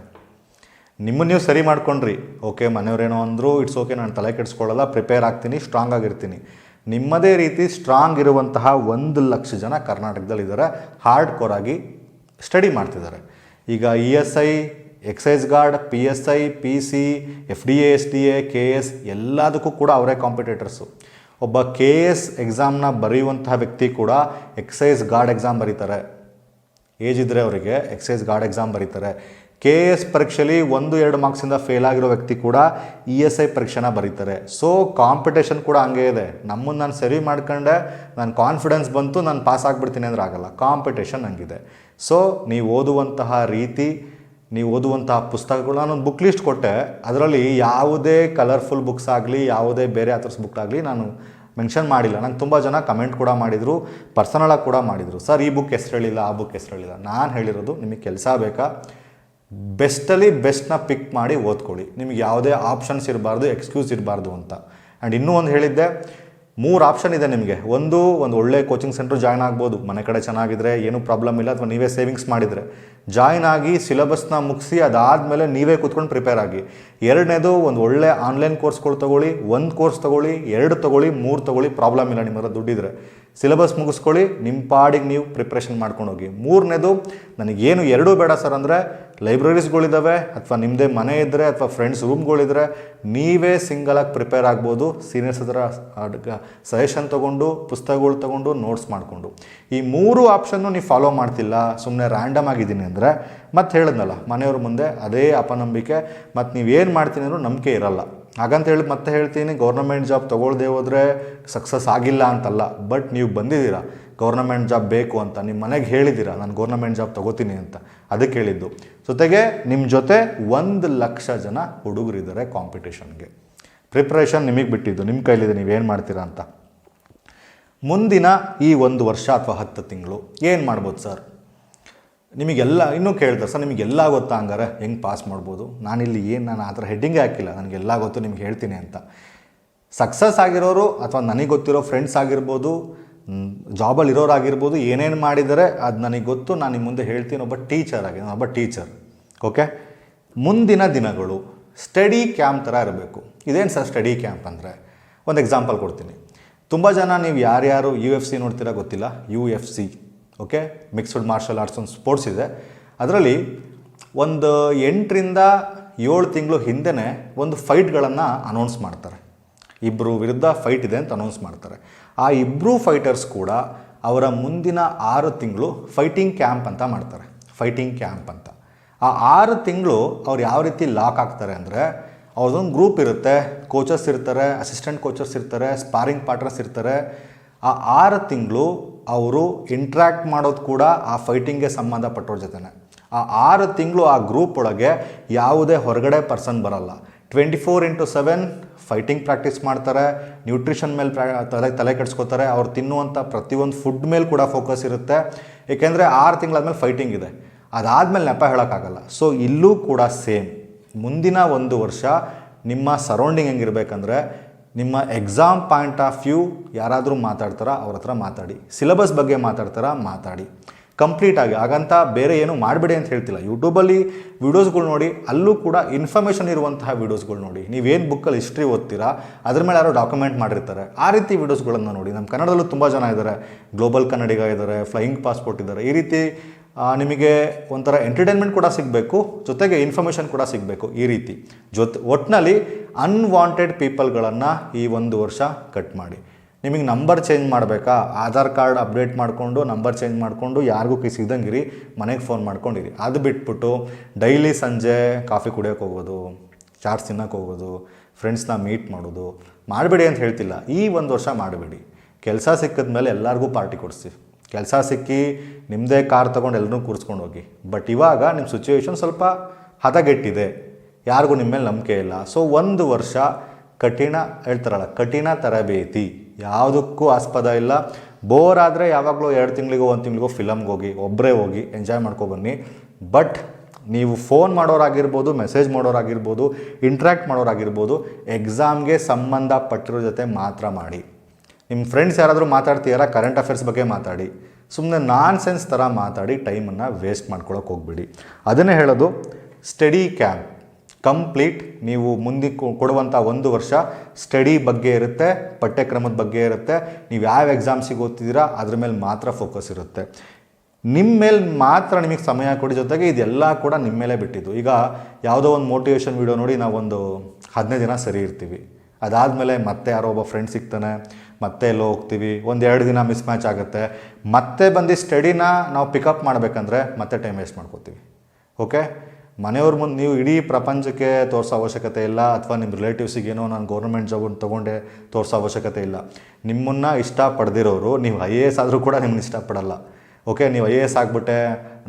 ನಿಮ್ಮನ್ನು ನೀವು ಸರಿ ಮಾಡ್ಕೊಂಡ್ರಿ. ಓಕೆ ಮನೆಯವ್ರೇನೋ ಅಂದರು ಇಟ್ಸ್ ಓಕೆ ನಾನು ತಲೆ ಕೆಡಿಸ್ಕೊಳ್ಳಲ್ಲ ಪ್ರಿಪೇರ್ ಆಗ್ತೀನಿ ಸ್ಟ್ರಾಂಗ್ ಆಗಿರ್ತೀನಿ. ನಿಮ್ಮದೇ ರೀತಿ ಸ್ಟ್ರಾಂಗ್ ಇರುವಂತಹ ಒಂದು ಲಕ್ಷ ಜನ ಕರ್ನಾಟಕದಲ್ಲಿ ಇದ್ದಾರೆ ಹಾರ್ಡ್ ಕೋರ್ ಆಗಿ ಸ್ಟಡಿ ಮಾಡ್ತಿದ್ದಾರೆ ಈಗ E S I excise guard P S I P C F D A S D A K S ಎಲ್ಲದಕ್ಕೂ ಕೂಡ ಅವರೇ ಕಾಂಪಿಟೇಟರ್ಸು ಒಬ್ಬ ಕೆ ಎಸ್ ಎಕ್ಸಾಮ್ನ ಬರೆಯುವಂತಹ ವ್ಯಕ್ತಿ ಕೂಡ ಎಕ್ಸೈಸ್ ಗಾರ್ಡ್ ಎಕ್ಸಾಮ್ ಬರೀತಾರೆ. ಏಜ್ ಇದ್ದರೆ ಅವರಿಗೆ ಎಕ್ಸೈಸ್ ಗಾರ್ಡ್ ಎಕ್ಸಾಮ್ ಬರೀತಾರೆ. ಕೆ ಎ ಎಸ್ ಪರೀಕ್ಷೆಯಲ್ಲಿ ಒಂದು, ಎರಡು ಮಾರ್ಕ್ಸಿಂದ ಫೇಲ್ ಆಗಿರೋ ವ್ಯಕ್ತಿ ಕೂಡ ಇ ಎಸ್ ಐ ಪರೀಕ್ಷೆನ ಬರೀತಾರೆ. ಸೊ ಕಾಂಪಿಟೇಷನ್ ಕೂಡ ಹಂಗೆ ಇದೆ. ನಮ್ಮನ್ನು ನಾನು ಸರಿ ಮಾಡ್ಕೊಂಡೆ, ನಾನು ಕಾನ್ಫಿಡೆನ್ಸ್ ಬಂತು, ನಾನು ಪಾಸ್ ಆಗಿಬಿಡ್ತೀನಿ ಅಂದ್ರೆ ಆಗಲ್ಲ. ಕಾಂಪಿಟೇಷನ್ ಹಂಗಿದೆ. ಸೊ ನೀವು ಓದುವಂತಹ ರೀತಿ, ನೀವು ಓದುವಂತಹ ಪುಸ್ತಕಗಳು ನಾನು ಬುಕ್ ಲಿಸ್ಟ್ ಕೊಟ್ಟೆ. ಅದರಲ್ಲಿ ಯಾವುದೇ ಕಲರ್ಫುಲ್ ಬುಕ್ಸ್ ಆಗಲಿ, ಯಾವುದೇ ಬೇರೆ ಆಥರ್ಸ್ ಬುಕ್ ಆಗಲಿ ನಾನು ಮೆನ್ಷನ್ ಮಾಡಿಲ್ಲ. ನಂಗೆ ತುಂಬ ಜನ ಕಮೆಂಟ್ ಕೂಡ ಮಾಡಿದರು ಪರ್ಸನಲಾಗಿ ಕೂಡ ಮಾಡಿದರು. ಸರ್ ಈ ಬುಕ್ ಹೆಸರು ಹೇಳಿಲ್ಲ, ಆ ಬುಕ್ ಹೆಸರು ಹೇಳಿಲ್ಲ. ನಾನು ಹೇಳಿರೋದು, ನಿಮಗೆ ಕೆಲಸ ಬೇಕಾ? ಬೆಸ್ಟಲ್ಲಿ ಬೆಸ್ಟ್ನ ಪಿಕ್ ಮಾಡಿ ಓದ್ಕೊಳ್ಳಿ. ನಿಮಗೆ ಯಾವುದೇ ಆಪ್ಷನ್ಸ್ ಇರಬಾರ್ದು ಎಕ್ಸ್ಕ್ಯೂಸ್ ಇರಬಾರ್ದು ಅಂತ. ಆ್ಯಂಡ್ ಇನ್ನೂ ಒಂದು ಹೇಳಿದ್ದೆ, ಮೂರು ಆಪ್ಷನ್ ಇದೆ ನಿಮಗೆ. ಒಂದು ಒಂದು ಒಳ್ಳೆ ಕೋಚಿಂಗ್ ಸೆಂಟ್ರ್ ಜಾಯ್ನ್ ಆಗ್ಬೋದು. ಮನೆ ಕಡೆ ಚೆನ್ನಾಗಿದ್ರೆ ಏನೂ ಪ್ರಾಬ್ಲಮ್ ಇಲ್ಲ, ಅಥವಾ ನೀವೇ ಸೇವಿಂಗ್ಸ್ ಮಾಡಿದರೆ. ಜಾಯ್ನ್ ಆಗಿ ಸಿಲೆಬಸ್ನ ಮುಗಿಸಿ, ಅದಾದಮೇಲೆ ನೀವೇ ಕೂತ್ಕೊಂಡು ಪ್ರಿಪೇರ್ ಆಗಿ. ಎರಡನೇದು, ಒಂದು ಒಳ್ಳೆ ಆನ್ಲೈನ್ ಕೋರ್ಸ್ಗಳು ತೊಗೊಳ್ಳಿ, ಒಂದು ಕೋರ್ಸ್ ತೊಗೊಳ್ಳಿ, ಎರಡು ತೊಗೊಳ್ಳಿ, ಮೂರು ತೊಗೊಳ್ಳಿ ಪ್ರಾಬ್ಲಮ್ ಇಲ್ಲ ನಿಮ್ಮ ಹತ್ರ ದುಡ್ಡಿದ್ರೆ. ಸಿಲೆಬಸ್ ಮುಗಿಸ್ಕೊಳ್ಳಿ ನಿಮ್ಮ ಪಾಡಿಗೆ ನೀವು ಪ್ರಿಪ್ರೇಷನ್ ಮಾಡ್ಕೊಂಡು ಹೋಗಿ. ಮೂರನೇದು, ನನಗೇನು ಎರಡೂ ಬೇಡ ಸರ್ ಅಂದರೆ ಲೈಬ್ರರೀಸ್ಗಳಿದ್ದಾವೆ ಅಥವಾ ನಿಮ್ಮದೇ ಮನೆ ಇದ್ದರೆ ಅಥವಾ ಫ್ರೆಂಡ್ಸ್ ರೂಮ್ಗಳಿದ್ರೆ ನೀವೇ ಸಿಂಗಲಾಗಿ ಪ್ರಿಪೇರ್ ಆಗ್ಬೋದು. ಸೀನಿಯರ್ಸ್ ಹತ್ರ ಸಜೆಷನ್ ತೊಗೊಂಡು, ಪುಸ್ತಕಗಳು ತೊಗೊಂಡು, ನೋಟ್ಸ್ ಮಾಡಿಕೊಂಡು. ಈ ಮೂರು ಆಪ್ಷನ್ನು ನೀವು ಫಾಲೋ ಮಾಡ್ತಿಲ್ಲ ಸುಮ್ಮನೆ ರ್ಯಾಂಡಮ್ ಆಗಿದ್ದೀನಿ ಅಂದರೆ ಮತ್ತೆ ಹೇಳಿದ್ನಲ್ಲ, ಮನೆಯವ್ರ ಮುಂದೆ ಅದೇ ಅಪನಂಬಿಕೆ ಮತ್ತು ನೀವೇನು ಮಾಡ್ತೀನಿ ಅಂದರೂ ನಂಬಿಕೆ ಇರಲ್ಲ. ಹಾಗಂತ ಹೇಳಿ ಮತ್ತೆ ಹೇಳ್ತೀನಿ, ಗೌರ್ನಮೆಂಟ್ ಜಾಬ್ ತೊಗೊಳ್ದೇ ಹೋದರೆ ಸಕ್ಸಸ್ ಆಗಿಲ್ಲ ಅಂತಲ್ಲ, ಬಟ್ ನೀವು ಬಂದಿದ್ದೀರಾ, ಗೌರ್ನಮೆಂಟ್ ಜಾಬ್ ಬೇಕು ಅಂತ, ನಿಮ್ಮ ಮನೆಗೆ ಹೇಳಿದ್ದೀರಾ, ನಾನು ಗೌರ್ನಮೆಂಟ್ ಜಾಬ್ ತೊಗೋತೀನಿ ಅಂತ, ಅದಕ್ಕೆ ಹೇಳಿದ್ದು. ಜೊತೆಗೆ ನಿಮ್ಮ ಜೊತೆ ಒಂದು ಲಕ್ಷ ಜನ ಹುಡುಗರಿದ್ದಾರೆ ಕಾಂಪಿಟೇಷನ್ಗೆ ಪ್ರಿಪ್ರೇಷನ್ ನಿಮಗೆ ಬಿಟ್ಟಿದ್ದು ನಿಮ್ಮ ಕೈಲಿದೆ ನೀವೇನು ಮಾಡ್ತೀರಾ ಅಂತ. ಮುಂದಿನ ಈ ಒಂದು ವರ್ಷ ಅಥವಾ ಹತ್ತು ತಿಂಗಳು, ಏನು ಮಾಡ್ಬೋದು ಸರ್? ನಿಮಗೆಲ್ಲ, ಇನ್ನೂ ಕೇಳ್ತಾರೆ, ಸರ್, ನಿಮಗೆಲ್ಲ ಗೊತ್ತಾ ಹಂಗಾರೆ? ಹೆಂಗೆ ಪಾಸ್ ಮಾಡ್ಬೋದು? ನಾನಿಲ್ಲಿ ಏನು, ನಾನು ಆ ಥರ ಹೆಡ್ಡಿಂಗೇ ಹಾಕಿಲ್ಲ, ನನಗೆಲ್ಲ ಗೊತ್ತು, ನಿಮ್ಗೆ ಹೇಳ್ತೀನಿ ಅಂತ. ಸಕ್ಸಸ್ ಆಗಿರೋರು ಅಥವಾ ನನಗೆ ಗೊತ್ತಿರೋ ಫ್ರೆಂಡ್ಸ್ ಆಗಿರ್ಬೋದು ಜಾಬಲ್ಲಿ ಇರೋರಾಗಿರ್ಬೋದು ಏನೇನು ಮಾಡಿದರೆ ಅದು ನನಗೆ ಗೊತ್ತು, ನಾನು ನಿಮ್ಮ ಮುಂದೆ ಹೇಳ್ತೀನಿ, ಒಬ್ಬ ಟೀಚರ್ ಆಗಿ ಒಬ್ಬ ಟೀಚರ್ ಓಕೆ ಮುಂದಿನ ದಿನಗಳು ಸ್ಟಡಿ ಕ್ಯಾಂಪ್ ಥರ ಇರಬೇಕು. ಇದೇನು ಸರ್ ಸ್ಟಡಿ ಕ್ಯಾಂಪ್ ಅಂದರೆ? ಒಂದು ಎಕ್ಸಾಂಪಲ್ ಕೊಡ್ತೀನಿ. ತುಂಬ ಜನ ನೀವು ಯಾರ್ಯಾರು ಯು ಎಫ್ ಸಿ ನೋಡ್ತೀರಾ ಗೊತ್ತಿಲ್ಲ? U F C okay? Mixed martial arts ಒಂದು ಸ್ಪೋರ್ಟ್ಸ್ ಇದೆ. ಅದರಲ್ಲಿ ಒಂದು ಎಂಟರಿಂದ ಏಳು ತಿಂಗಳು ಹಿಂದೆನೇ ಒಂದು ಫೈಟ್ಗಳನ್ನು ಅನೌನ್ಸ್ ಮಾಡ್ತಾರೆ. ಇಬ್ಬರು ವಿರುದ್ಧ ಫೈಟ್ ಇದೆ ಅಂತ ಅನೌನ್ಸ್ ಮಾಡ್ತಾರೆ. ಆ ಇಬ್ಬರು ಫೈಟರ್ಸ್ ಕೂಡ ಅವರ ಮುಂದಿನ ಆರು ತಿಂಗಳು ಫೈಟಿಂಗ್ ಕ್ಯಾಂಪ್ ಅಂತ ಮಾಡ್ತಾರೆ. ಫೈಟಿಂಗ್ ಕ್ಯಾಂಪ್ ಅಂತ. ಆ ಆರು ತಿಂಗಳು ಅವ್ರು ಯಾವ ರೀತಿ ಲಾಕ್ ಆಗ್ತಾರೆ ಅಂದರೆ ಅವ್ರದ್ದೊಂದು ಗ್ರೂಪ್ ಇರುತ್ತೆ. ಕೋಚಸ್ ಇರ್ತಾರೆ ಅಸಿಸ್ಟೆಂಟ್ ಕೋಚಸ್ ಇರ್ತಾರೆ ಸ್ಪಾರಿಂಗ್ ಪಾರ್ಟ್ನರ್ಸ್ ಇರ್ತಾರೆ. ಆ ಆರು ತಿಂಗಳು ಅವರು ಇಂಟ್ರ್ಯಾಕ್ಟ್ ಮಾಡೋದು ಕೂಡ ಆ ಫೈಟಿಂಗ್ಗೆ ಸಂಬಂಧಪಟ್ಟವ್ರ ಜೊತೆನೆ. ಆ ಆರು ತಿಂಗಳು ಆ ಗ್ರೂಪ್ ಒಳಗೆ ಯಾವುದೇ ಹೊರಗಡೆ ಪರ್ಸನ್ ಬರಲ್ಲ. Twenty four into seven fighting practice ಮಾಡ್ತಾರೆ ನ್ಯೂಟ್ರಿಷನ್ ಮೇಲೆ ತಲೆ ತಲೆ ಕೆಡಿಸ್ಕೋತಾರೆ, ಅವ್ರು ತಿನ್ನುವಂಥ ಪ್ರತಿಯೊಂದು ಫುಡ್ ಮೇಲೆ ಕೂಡ ಫೋಕಸ್ ಇರುತ್ತೆ. ಏಕೆಂದರೆ ಆರು ತಿಂಗಳಾದ್ಮೇಲೆ ಫೈಟಿಂಗ್ ಇದೆ. ಅದಾದಮೇಲೆ ನೆಪ ಹೇಳೋಕ್ಕಾಗಲ್ಲ. ಸೊ ಇಲ್ಲೂ ಕೂಡ ಸೇಮ್ ಮುಂದಿನ ಒಂದು ವರ್ಷ ನಿಮ್ಮ ಸರೌಂಡಿಂಗ್ ಹೆಂಗಿರ್ಬೇಕಂದ್ರೆ ನಿಮ್ಮ ಎಕ್ಸಾಮ್ ಪಾಯಿಂಟ್ ಆಫ್ ವ್ಯೂ ಯಾರಾದರೂ ಮಾತಾಡ್ತಾರ, ಅವ್ರ ಹತ್ರ ಮಾತಾಡಿ. ಸಿಲೆಬಸ್ ಬಗ್ಗೆ ಮಾತಾಡ್ತಾರ, ಮಾತಾಡಿ. ಕಂಪ್ಲೀಟ್ ಆಗಿ, ಹಾಗಂತ ಬೇರೆ ಏನು ಮಾಡಬೇಡಿ ಅಂತ ಹೇಳ್ತಿಲ್ಲ. ಯೂಟ್ಯೂಬಲ್ಲಿ ವೀಡಿಯೋಸ್ಗಳು ನೋಡಿ, ಅಲ್ಲೂ ಕೂಡ ಇನ್ಫಾರ್ಮೇಷನ್ ಇರುವಂತಹ ವೀಡಿಯೋಸ್ಗಳು ನೋಡಿ. ನೀವೇನು ಬುಕ್ಕಲ್ಲಿ ಹಿಸ್ಟ್ರಿ ಓದ್ತೀರಾ, ಅದ್ರ ಮೇಲೆ ಯಾರೋ ಡಾಕ್ಯುಮೆಂಟ್ ಮಾಡಿರ್ತಾರೆ. ಆ ರೀತಿ ವೀಡಿಯೋಸ್ಗಳನ್ನು ನೋಡಿ. ನಮ್ಮ ಕನ್ನಡದಲ್ಲೂ ತುಂಬ ಜನ ಇದ್ದಾರೆ ಗ್ಲೋಬಲ್ ಕನ್ನಡಿಗ ಇದ್ದಾರೆ ಫ್ಲೈಯಿಂಗ್ ಪಾಸ್ಪೋರ್ಟ್ ಇದ್ದಾರೆ ಈ ರೀತಿ ನಿಮಗೆ ಒಂಥರ ಎಂಟರ್ಟೈನ್ಮೆಂಟ್ ಕೂಡ ಸಿಗಬೇಕು, ಜೊತೆಗೆ ಇನ್ಫಾರ್ಮೇಷನ್ ಕೂಡ ಸಿಗಬೇಕು ಈ ರೀತಿ. ಜೊತೆ ಒಟ್ಟಿನಲ್ಲಿ ಅನ್ವಾಂಟೆಡ್ ಪೀಪಲ್ಗಳನ್ನು ಈ ಒಂದು ವರ್ಷ ಕಟ್ ಮಾಡಿ. ನಿಮಗೆ ನಂಬರ್ ಚೇಂಜ್ ಮಾಡಬೇಕಾ? ಆಧಾರ್ ಕಾರ್ಡ್ ಅಪ್ಡೇಟ್ ಮಾಡಿಕೊಂಡು ನಂಬರ್ ಚೇಂಜ್ ಮಾಡಿಕೊಂಡು ಯಾರಿಗೂ ಕೈ ಸಿಗ್ದಂಗಿರಿ, ಮನೆಗೆ ಫೋನ್ ಮಾಡ್ಕೊಂಡಿರಿ. ಅದು ಬಿಟ್ಬಿಟ್ಟು ಡೈಲಿ ಸಂಜೆ ಕಾಫಿ ಕುಡಿಯೋಕೆ ಹೋಗೋದು ಚಾಟ್ಸ್ ತಿನ್ನೋಕೆ ಹೋಗೋದು ಫ್ರೆಂಡ್ಸ್ನ ಮೀಟ್ ಮಾಡೋದು, ಮಾಡಬೇಡಿ ಅಂತ ಹೇಳ್ತಿಲ್ಲ. ಈ ಒಂದು ವರ್ಷ ಮಾಡಬೇಡಿ. ಕೆಲಸ ಸಿಕ್ಕಿದ ಮೇಲೆ ಎಲ್ಲರಿಗೂ ಪಾರ್ಟಿ ಕೊಡಿಸಿ. ಕೆಲಸ ಸಿಕ್ಕಿ ನಿಮ್ಮದೇ ಕಾರ್ ತೊಗೊಂಡು ಎಲ್ಲರೂ ಕೂರಿಸ್ಕೊಂಡು ಹೋಗಿ. ಬಟ್ ಇವಾಗ ನಿಮ್ಮ ಸಿಚುವೇಶನ್ ಸ್ವಲ್ಪ ಹದಗೆಟ್ಟಿದೆ. ಯಾರಿಗೂ ನಿಮ್ಮ ಮೇಲೆ ನಂಬಿಕೆ ಇಲ್ಲ. ಸೊ ಒಂದು ವರ್ಷ ಕಠಿಣ ಹೇಳ್ತಾರಲ್ಲ, ಕಠಿಣ ತರಬೇತಿ. ಯಾವುದಕ್ಕೂ ಆಸ್ಪದ ಇಲ್ಲ. ಬೋರ್ ಆದರೆ ಯಾವಾಗಲೂ ಎರಡು ತಿಂಗಳಿಗೋ, ಒಂದು ತಿಂಗಳಿಗೋ ಫಿಲಮ್ಗೆ ಹೋಗಿ ಒಬ್ಬರೇ ಹೋಗಿ ಎಂಜಾಯ್ ಮಾಡ್ಕೊಬನ್ನಿ ಬಟ್ ನೀವು ಫೋನ್ ಮಾಡೋರಾಗಿರ್ಬೋದು ಮೆಸೇಜ್ ಮಾಡೋರಾಗಿರ್ಬೋದು ಇಂಟ್ರ್ಯಾಕ್ಟ್ ಮಾಡೋರಾಗಿರ್ಬೋದು ಎಕ್ಸಾಮ್ಗೆ ಸಂಬಂಧಪಟ್ಟಿರೋ ಜೊತೆ ಮಾತ್ರ ಮಾಡಿ. ನಿಮ್ಮ ಫ್ರೆಂಡ್ಸ್ ಯಾರಾದರೂ ಮಾತಾಡ್ತೀಯಾರ ಕರೆಂಟ್ ಅಫೇರ್ಸ್ ಬಗ್ಗೆ ಮಾತಾಡಿ. ಸುಮ್ಮನೆ ನಾನ್ ಸೆನ್ಸ್ ಥರ ಮಾತಾಡಿ ಟೈಮನ್ನು ವೇಸ್ಟ್ ಮಾಡ್ಕೊಳಕ್ಕೆ ಹೋಗ್ಬೇಡಿ. ಅದನ್ನೇ ಹೇಳೋದು ಸ್ಟಡಿ ಕ್ಯಾಂಪ್ ಕಂಪ್ಲೀಟ್ ನೀವು ಮುಂದೆ ಕೊಡುವಂಥ ಒಂದು ವರ್ಷ ಸ್ಟಡಿ ಬಗ್ಗೆ ಇರುತ್ತೆ, ಪಠ್ಯಕ್ರಮದ ಬಗ್ಗೆ ಇರುತ್ತೆ. ನೀವು ಯಾವ ಎಕ್ಸಾಮ್ಸಿಗೆ ಓದ್ತಿದ್ದೀರಾ, ಅದ್ರ ಮೇಲೆ ಮಾತ್ರ ಫೋಕಸ್ ಇರುತ್ತೆ. ನಿಮ್ಮ ಮೇಲೆ ಮಾತ್ರ ನಿಮಗೆ ಸಮಯ ಕೊಡಿ ಜೊತೆಗೆ ಇದೆಲ್ಲ ಕೂಡ ನಿಮ್ಮ ಮೇಲೆ ಬಿಟ್ಟಿದ್ದು. ಈಗ ಯಾವುದೋ ಒಂದು ಮೋಟಿವೇಶನ್ ವೀಡಿಯೋ ನೋಡಿ ನಾವೊಂದು ಹದಿನೈದು ದಿನ ಸರಿ ಇರ್ತೀವಿ. ಅದಾದಮೇಲೆ ಮತ್ತೆ ಯಾರೋ ಒಬ್ಬ ಫ್ರೆಂಡ್ ಸಿಗ್ತಾನೆ ಮತ್ತೆ ಎಲ್ಲೋ ಹೋಗ್ತೀವಿ ಒಂದು ಎರಡು ದಿನ ಮಿಸ್ ಮ್ಯಾಚ್ ಆಗುತ್ತೆ. ಮತ್ತೆ ಬಂದು ಸ್ಟಡಿನ ನಾವು ಪಿಕಪ್ ಮಾಡಬೇಕಂದ್ರೆ ಮತ್ತೆ ಟೈಮ್ ವೇಸ್ಟ್ ಮಾಡ್ಕೋತೀವಿ. ಓಕೆ ಮನೆಯವ್ರ ಮುಂದೆ ನೀವು ಇಡೀ ಪ್ರಪಂಚಕ್ಕೆ ತೋರಿಸೋ ಅವಶ್ಯಕತೆ ಇಲ್ಲ, ಅಥವಾ ನಿಮ್ಮ ರಿಲೇಟಿವ್ಸಿಗೆ ಏನೋ ನಾನು ಗೌರ್ಮೆಂಟ್ ಜಾಬನ್ನು ತೊಗೊಂಡೆ ತೋರಿಸೋ ಅವಶ್ಯಕತೆ ಇಲ್ಲ. ನಿಮ್ಮನ್ನು ಇಷ್ಟಪಡ್ದಿರೋರು ನೀವು ಐ ಎ ಎಸ್ ಆದರೂ ಕೂಡ ನಿಮ್ಮನ್ನ ಇಷ್ಟಪಡಲ್ಲ ಓಕೆ ನೀವು ಐ ಎ ಎಸ್ ಆಗಿಬಿಟ್ಟೆ,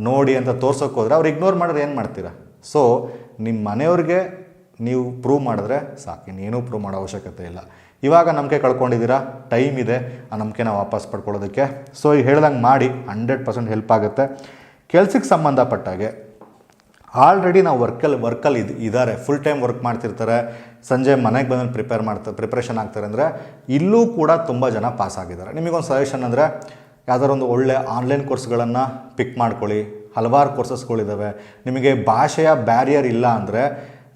ನೋಡಿ ಅಂತ ತೋರ್ಸೋಕೆ ಹೋದರೆ ಅವ್ರು ಇಗ್ನೋರ್ ಮಾಡಿದ್ರೆ ಏನು ಮಾಡ್ತೀರಾ? ಸೊ ನಿಮ್ಮ ಮನೆಯವ್ರಿಗೆ ನೀವು ಪ್ರೂವ್ ಮಾಡಿದ್ರೆ ಸಾಕು. ಇನ್ನೇನೂ ಪ್ರೂವ್ ಮಾಡೋ ಅವಶ್ಯಕತೆ ಇಲ್ಲ. ಇವಾಗ ನಂಬಿಕೆ ಕಳ್ಕೊಂಡಿದ್ದೀರಾ? ಟೈಮ್ ಇದೆ. ಆ ನಂಬಿಕೆನ ವಾಪಸ್ ಪಡ್ಕೊಳ್ಳೋದಕ್ಕೆ. ಸೊ ಈಗ ಹೇಳ್ದಂಗೆ ಮಾಡಿ ಹಂಡ್ರೆಡ್ ಪರ್ಸೆಂಟ್ ಹೆಲ್ಪ್ ಆಗುತ್ತೆ. ಕೆಲ್ಸಕ್ಕೆ ಸಂಬಂಧಪಟ್ಟಾಗೆ ಆಲ್ರೆಡಿ ನಾವು ವರ್ಕಲ್ಲಿ ವರ್ಕಲ್ಲಿ ಇದು ಇದ್ದಾರೆ ಫುಲ್ ಟೈಮ್ ವರ್ಕ್ ಮಾಡ್ತಿರ್ತಾರೆ. ಸಂಜೆ ಮನೆಗೆ ಬಂದು ಪ್ರಿಪೇರ್ ಮಾಡ್ತಾರೆ ಪ್ರಿಪ್ರೇಷನ್ ಆಗ್ತಾರೆ ಅಂದರೆ, ಇಲ್ಲೂ ಕೂಡ ತುಂಬ ಜನ ಪಾಸ್ ಆಗಿದ್ದಾರೆ. ನಿಮಗೊಂದು ಸಜೆಷನ್ ಅಂದರೆ, ಯಾವ್ದಾದ್ರು ಒಂದು ಒಳ್ಳೆ ಆನ್ಲೈನ್ ಕೋರ್ಸ್ಗಳನ್ನು ಪಿಕ್ ಮಾಡ್ಕೊಳ್ಳಿ. ಹಲವಾರು ಕೋರ್ಸಸ್ಗಳಿದ್ದಾವೆ ನಿಮಗೆ ಭಾಷೆಯ ಬ್ಯಾರಿಯರ್ ಇಲ್ಲ ಅಂದರೆ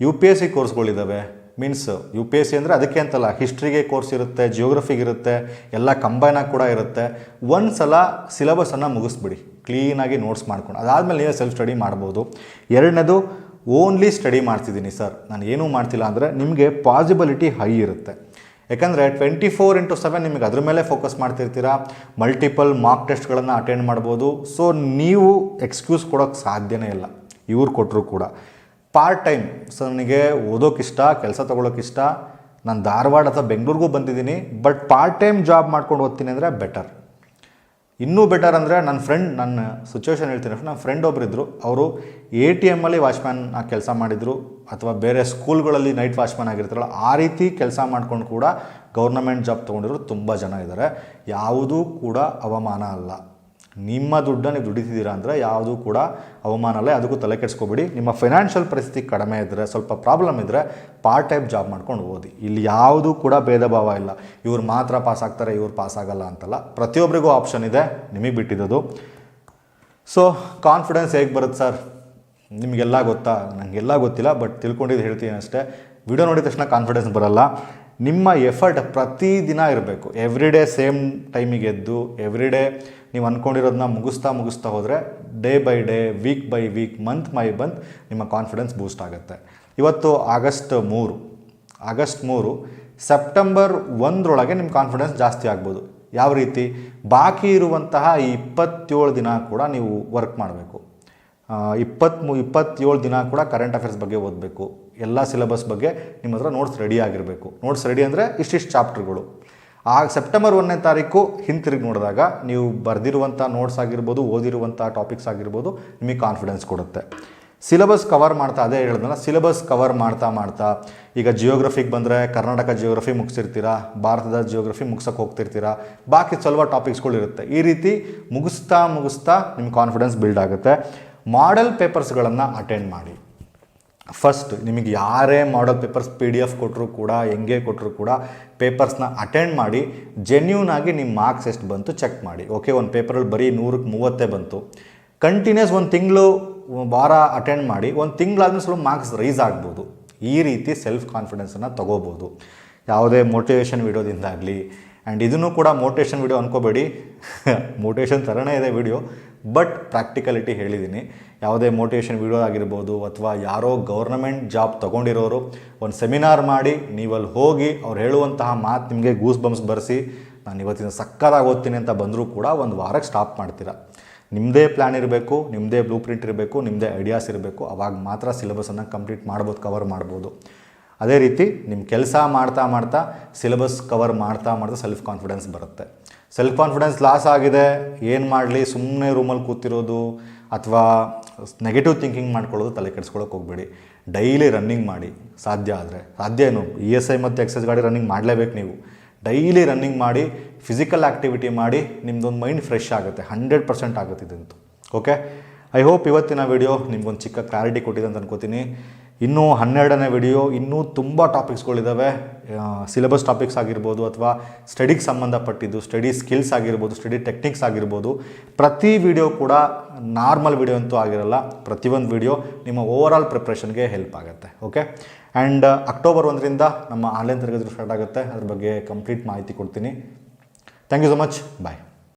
U P S C ಕೋರ್ಸ್ಗಳಿದ್ದಾವೆ means U P S C ಅಂದರೆ ಅದಕ್ಕೆ ಅಂತಲ್ಲ ಹಿಸ್ಟ್ರಿಗೆ ಕೋರ್ಸ್ ಇರುತ್ತೆ ಜಿಯೋಗ್ರಫಿಗೆ ಇರುತ್ತೆ, ಎಲ್ಲ ಕಂಬೈನಾಗಿ ಕೂಡ ಇರುತ್ತೆ. ಒಂದು ಸಲ ಸಿಲೆಬಸನ್ನು ಮುಗಿಸ್ಬಿಡಿ. ಕ್ಲೀನಾಗಿ ನೋಟ್ಸ್ ಮಾಡ್ಕೊಂಡು. ಅದಾದಮೇಲೆ ನೀವೇ ಸೆಲ್ಫ್ ಸ್ಟಡಿ ಮಾಡ್ಬೋದು. ಎರಡನೇದು ಓನ್ಲಿ ಸ್ಟಡಿ ಮಾಡ್ತಿದ್ದೀನಿ ಸರ್ ನಾನು ಏನೂ ಮಾಡ್ತಿಲ್ಲ ಅಂದರೆ ನಿಮಗೆ ಪಾಸಿಬಿಲಿಟಿ ಹೈ ಇರುತ್ತೆ. ಯಾಕಂದರೆ ಟ್ವೆಂಟಿ ಫೋರ್ ಇಂಟು ಸೆವೆನ್ ನಿಮಗೆ ಅದ್ರ ಮೇಲೆ ಫೋಕಸ್ ಮಾಡ್ತಿರ್ತೀರಾ. ಮಲ್ಟಿಪಲ್ ಮಾರ್ಕ್ ಟೆಸ್ಟ್ಗಳನ್ನು ಅಟೆಂಡ್ ಮಾಡ್ಬೋದು. ಸೊ ನೀವು ಎಕ್ಸ್ಕ್ಯೂಸ್ ಕೊಡೋಕ್ಕೆ ಸಾಧ್ಯವೇ ಇಲ್ಲ. ಇವ್ರು ಕೊಟ್ಟರು ಕೂಡ. Part time. ಸೊ ನನಗೆ ಓದೋಕ್ಕಿಷ್ಟ ಕೆಲಸ ತೊಗೊಳೋಕ್ಕಿಷ್ಟ ನಾನು ಧಾರವಾಡ ಅಥವಾ ಬೆಂಗಳೂರಿಗೂ ಬಂದಿದ್ದೀನಿ ಬಟ್ ಪಾರ್ಟ್ ಟೈಮ್ ಜಾಬ್ ಮಾಡ್ಕೊಂಡು ಓದ್ತೀನಿ ಅಂದರೆ ಬೆಟರ್ ಇನ್ನೂ ಬೆಟರ್ ಅಂದರೆ ನನ್ನ ಫ್ರೆಂಡ್ ನನ್ನ ಸಿಚುವೇಶನ್ ಹೇಳ್ತೀನಿ. ನನ್ನ ಫ್ರೆಂಡ್ ಒಬ್ಬರಿದ್ದರು ಅವರು ಎ ಟಿ ಎಮ್ಮಲ್ಲಿ ವಾಚ್ಮ್ಯಾನ್ ಕೆಲಸ ಮಾಡಿದರು. ಅಥವಾ ಬೇರೆ ಸ್ಕೂಲ್ಗಳಲ್ಲಿ ನೈಟ್ ವಾಚ್ಮ್ಯಾನ್ ಆಗಿರ್ತಾರಲ್ಲ, ಆ ರೀತಿ ಕೆಲಸ ಮಾಡ್ಕೊಂಡು ಕೂಡ ಗೌರ್ನಮೆಂಟ್ ಜಾಬ್ ತೊಗೊಂಡಿರೋರು ತುಂಬ ಜನ ಇದ್ದಾರೆ ಯಾವುದೂ ಕೂಡ ಅವಮಾನ ಅಲ್ಲ. ನಿಮ್ಮ ದುಡ್ಡನ್ನು ನೀವು ದುಡಿತಿದ್ದೀರಾ ಅಂದರೆ ಯಾವುದೂ ಕೂಡ ಅವಮಾನ ಅಲ್ಲ ಅದಕ್ಕೂ ತಲೆ ಕೆಡಿಸ್ಕೋಬೇಡಿ. ನಿಮ್ಮ ಫೈನಾನ್ಷಿಯಲ್ ಪರಿಸ್ಥಿತಿ ಕಡಿಮೆ ಇದ್ದರೆ ಸ್ವಲ್ಪ ಪ್ರಾಬ್ಲಮ್ ಇದ್ದರೆ ಪಾರ್ಟ್ ಟೈಮ್ ಜಾಬ್ ಮಾಡ್ಕೊಂಡು ಓದಿ. ಇಲ್ಲಿ ಯಾವುದೂ ಕೂಡ ಭೇದ ಭಾವ ಇಲ್ಲ. ಇವ್ರು ಮಾತ್ರ ಪಾಸ್ ಆಗ್ತಾರೆ, ಇವ್ರು ಪಾಸ್ ಆಗಲ್ಲ ಅಂತಲ್ಲ. ಪ್ರತಿಯೊಬ್ಬರಿಗೂ ಆಪ್ಷನ್ ಇದೆ, ನಿಮಗೆ ಬಿಟ್ಟಿದ್ದು ಸೊ ಕಾನ್ಫಿಡೆನ್ಸ್ ಹೇಗೆ ಬರುತ್ತೆ ಸರ್ ನಿಮಗೆಲ್ಲ ಗೊತ್ತಾ? ನನಗೆಲ್ಲ ಗೊತ್ತಿಲ್ಲ ಬಟ್ ತಿಳ್ಕೊಂಡಿದ್ದು ಹೇಳ್ತೀನಿ ಅಷ್ಟೇ. ವಿಡಿಯೋ ನೋಡಿದ ತಕ್ಷಣ ಕಾನ್ಫಿಡೆನ್ಸ್ ಬರಲ್ಲ. ನಿಮ್ಮ ಎಫರ್ಟ್ ಪ್ರತಿದಿನ ಇರಬೇಕು. ಎವ್ರಿ ಡೇ ಸೇಮ್ ಟೈಮಿಗೆ ಎದ್ದು ಎವ್ರಿ ಡೇ ನೀವು ಅಂದ್ಕೊಂಡಿರೋದನ್ನ ಮುಗಿಸ್ತಾ ಮುಗಿಸ್ತಾ ಹೋದರೆ day by day week by week month by month ನಿಮ್ಮ ಕಾನ್ಫಿಡೆನ್ಸ್ ಬೂಸ್ಟ್ ಆಗುತ್ತೆ. ಇವತ್ತು ಆಗಸ್ಟ್ ಮೂರು ಆಗಸ್ಟ್ ಮೂರು ಸೆಪ್ಟೆಂಬರ್ ಒಂದರೊಳಗೆ ನಿಮ್ಮ ಕಾನ್ಫಿಡೆನ್ಸ್ ಜಾಸ್ತಿ ಆಗ್ಬೋದು. ಯಾವ ರೀತಿ? ಬಾಕಿ ಇರುವಂತಹ ಈ ಇಪ್ಪತ್ತೇಳು ದಿನ ಕೂಡ ನೀವು ವರ್ಕ್ ಮಾಡಬೇಕು. ಇಪ್ಪತ್ತ್ಮೂ ಇಪ್ಪತ್ತೇಳು ದಿನ ಕೂಡ ಕರೆಂಟ್ ಅಫೇರ್ಸ್ ಬಗ್ಗೆ ಓದಬೇಕು. ಎಲ್ಲ ಸಿಲೆಬಸ್ ಬಗ್ಗೆ ನಿಮ್ಮ ಹತ್ರ ನೋಟ್ಸ್ ರೆಡಿ ಆಗಿರಬೇಕು. ನೋಟ್ಸ್ ರೆಡಿ ಅಂದರೆ ಇಷ್ಟಿಷ್ಟು ಚಾಪ್ಟರ್ಗಳು ಆ ಸೆಪ್ಟೆಂಬರ್ ಒಂದನೇ ತಾರೀಕು ಹಿಂತಿರುಗಿ ನೋಡಿದಾಗ ನೀವು ಬರೆದಿರುವಂಥ ನೋಟ್ಸ್ ಆಗಿರ್ಬೋದು ಓದಿರುವಂಥ ಟಾಪಿಕ್ಸ್ ಆಗಿರ್ಬೋದು ನಿಮಗೆ ಕಾನ್ಫಿಡೆನ್ಸ್ ಕೊಡುತ್ತೆ. ಸಿಲೆಬಸ್ ಕವರ್ ಮಾಡ್ತಾ ಅದೇ ಹೇಳಿದ್ನಲ್ಲ ಸಿಲೆಬಸ್ ಕವರ್ ಮಾಡ್ತಾ ಮಾಡ್ತಾ ಈಗ ಜಿಯೋಗ್ರಫಿಗೆ ಬಂದರೆ ಕರ್ನಾಟಕ ಜಿಯೋಗ್ರಫಿ ಮುಗಿಸಿರ್ತೀರಾ, ಭಾರತದ ಜಿಯೋಗ್ರಫಿ ಮುಗಿಸೋಕೆ ಹೋಗ್ತಿರ್ತೀರಾ, ಬಾಕಿ ಸ್ವಲ್ಪ ಟಾಪಿಕ್ಸ್ಗಳಿರುತ್ತೆ ಈ ರೀತಿ ಮುಗಿಸ್ತಾ ಮುಗಿಸ್ತಾ ನಿಮ್ಮ ಕಾನ್ಫಿಡೆನ್ಸ್ ಬಿಲ್ಡ್ ಆಗುತ್ತೆ. ಮಾಡೆಲ್ ಪೇಪರ್ಸ್ಗಳನ್ನು ಅಟೆಂಡ್ ಮಾಡಿ. ಫಸ್ಟ್ ನಿಮಗೆ ಯಾರೇ model papers P D F ಕೊಟ್ಟರು ಕೂಡ, ಹೆಂಗೆ ಕೊಟ್ಟರು ಕೂಡ ಪೇಪರ್ಸ್ನ ಅಟೆಂಡ್ ಮಾಡಿ ಜೆನ್ಯೂನ್ ಆಗಿ ನಿಮ್ಮ ಮಾರ್ಕ್ಸ್ ಎಷ್ಟು ಬಂತು ಚೆಕ್ ಮಾಡಿ. ಓಕೆ ಒಂದು ಪೇಪರಲ್ಲಿ ಬರೀ ನೂರಕ್ಕೆ ಮೂವತ್ತೇ ಬಂತು. ಕಂಟಿನ್ಯೂಸ್ ಒಂದು ತಿಂಗಳು ವಾರ ಅಟೆಂಡ್ ಮಾಡಿ, ಒಂದು ತಿಂಗಳಾದ್ಮೇಲೆ ಸ್ವಲ್ಪ ಮಾರ್ಕ್ಸ್ ರೈಸ್ ಆಗ್ಬೋದು. ಈ ರೀತಿ ಸೆಲ್ಫ್ ಕಾನ್ಫಿಡೆನ್ಸನ್ನು ತೊಗೋಬೋದು. ಯಾವುದೇ ಮೋಟಿವೇಶನ್ ವಿಡಿಯೋದಿಂದಾಗಲಿ ಆ್ಯಂಡ್ ಇದನ್ನು ಕೂಡ ಮೋಟಿವೇಶನ್ ವಿಡಿಯೋ ಅನ್ಕೋಬೇಡಿ. ಮೋಟಿವೇಶನ್ ಥರನೇ ಇದೆ ವಿಡಿಯೋ ಬಟ್ ಪ್ರಾಕ್ಟಿಕಲಿಟಿ ಹೇಳಿದ್ದೀನಿ ಯಾವುದೇ ಮೋಟಿವೇಶನ್ ವಿಡಿಯೋ ಆಗಿರ್ಬೋದು ಅಥವಾ ಯಾರೋ ಗೌರ್ನಮೆಂಟ್ ಜಾಬ್ ತೊಗೊಂಡಿರೋರು ಒಂದು ಸೆಮಿನಾರ್ ಮಾಡಿ ನೀವಲ್ಲಿ ಹೋಗಿ ಅವ್ರು ಹೇಳುವಂತಹ ಮಾತು ನಿಮಗೆ ಗೂಸ್ ಬಂಪ್ಸ್ ಬರೆಸಿ, ನಾನು ಇವತ್ತಿನ ಸಕ್ಕತ್ತಾಗಿ ಓದ್ತೀನಿ ಅಂತ ಬಂದರೂ ಕೂಡ ಒಂದು ವಾರಕ್ಕೆ ಸ್ಟಾಪ್ ಮಾಡ್ತೀರಾ. ನಿಮ್ಮದೇ ಪ್ಲ್ಯಾನ್ ಇರಬೇಕು ನಿಮ್ಮದೇ ಬ್ಲೂ ಪ್ರಿಂಟ್ ಇರಬೇಕು ನಿಮ್ಮದೇ ಐಡಿಯಾಸ್ ಇರಬೇಕು, ಅವಾಗ ಮಾತ್ರ ಸಿಲೆಬಸನ್ನು ಕಂಪ್ಲೀಟ್ ಮಾಡ್ಬೋದು ಕವರ್ ಮಾಡ್ಬೋದು. ಅದೇ ರೀತಿ ನಿಮ್ಮ ಕೆಲಸ ಮಾಡ್ತಾ ಮಾಡ್ತಾ ಸಿಲೆಬಸ್ ಕವರ್ ಮಾಡ್ತಾ ಮಾಡ್ತಾ ಸೆಲ್ಫ್ ಕಾನ್ಫಿಡೆನ್ಸ್ ಬರುತ್ತೆ. ಸೆಲ್ಫ್ ಕಾನ್ಫಿಡೆನ್ಸ್ ಲಾಸ್ ಆಗಿದೆ, ಏನು ಮಾಡಲಿ ಸುಮ್ಮನೆ ರೂಮಲ್ಲಿ ಕೂತಿರೋದು ಅಥವಾ ನೆಗೆಟಿವ್ ಥಿಂಕಿಂಗ್ ಮಾಡ್ಕೊಳ್ಳೋದು ತಲೆ ಕೆಡಿಸ್ಕೊಳ್ಳೋಕೆ ಹೋಗಬೇಡಿ. ಡೈಲಿ ರನ್ನಿಂಗ್ ಮಾಡಿ, ಸಾಧ್ಯ ಆದರೆ. ಸಾಧ್ಯ ಏನು? ಇ ಎಸ್ ಐ ಮತ್ತು ಎಕ್ಸೈಸ್ ಗಾಡಿ ರನ್ನಿಂಗ್ ಮಾಡಲೇಬೇಕು ನೀವು. ಡೈಲಿ ರನ್ನಿಂಗ್ ಮಾಡಿ ಫಿಸಿಕಲ್ ಆ್ಯಕ್ಟಿವಿಟಿ ಮಾಡಿ ನಿಮ್ಮದೊಂದು ಮೈಂಡ್ ಫ್ರೆಶ್ ಆಗುತ್ತೆ. ಹಂಡ್ರೆಡ್ ಪರ್ಸೆಂಟ್ ಆಗುತ್ತೆ ಇದಂತೂ. ಓಕೆ ಐ ಹೋಪ್ ಇವತ್ತಿನ ವಿಡಿಯೋ ನಿಮ್ಗೊಂದು ಚಿಕ್ಕ ಕ್ಲಾರಿಟಿ ಕೊಟ್ಟಿದೆ ಅಂತ ಅನ್ಕೋತೀನಿ. ಇನ್ನೂ ಹನ್ನೆರಡನೇ ವಿಡಿಯೋ, ಇನ್ನೂ ತುಂಬ ಟಾಪಿಕ್ಸ್ಗಳಿದ್ದಾವೆ ಸಿಲೆಬಸ್ ಟಾಪಿಕ್ಸ್ ಆಗಿರ್ಬೋದು ಅಥವಾ ಸ್ಟಡಿಗೆ ಸಂಬಂಧಪಟ್ಟಿದ್ದು ಸ್ಟಡಿ ಸ್ಕಿಲ್ಸ್ ಆಗಿರ್ಬೋದು ಸ್ಟಡಿ ಟೆಕ್ನಿಕ್ಸ್ ಆಗಿರ್ಬೋದು, ಪ್ರತಿ ವಿಡಿಯೋ ಕೂಡ ನಾರ್ಮಲ್ ವಿಡಿಯೋ ಅಂತೂ ಆಗಿರಲ್ಲ, ಪ್ರತಿಯೊಂದು ವಿಡಿಯೋ ನಿಮ್ಮ ಓವರ್ ಆಲ್ ಪ್ರಿಪ್ರೇಷನ್ಗೆ ಹೆಲ್ಪ್ ಆಗುತ್ತೆ ಓಕೆ ಆ್ಯಂಡ್ ಅಕ್ಟೋಬರ್ ಒಂದರಿಂದ ನಮ್ಮ ಆನ್ಲೈನ್ ತರಗತಿ ಸ್ಟಾರ್ಟ್ ಆಗುತ್ತೆ. ಅದ್ರ ಬಗ್ಗೆ ಕಂಪ್ಲೀಟ್ ಮಾಹಿತಿ ಕೊಡ್ತೀನಿ. Thank you so much bye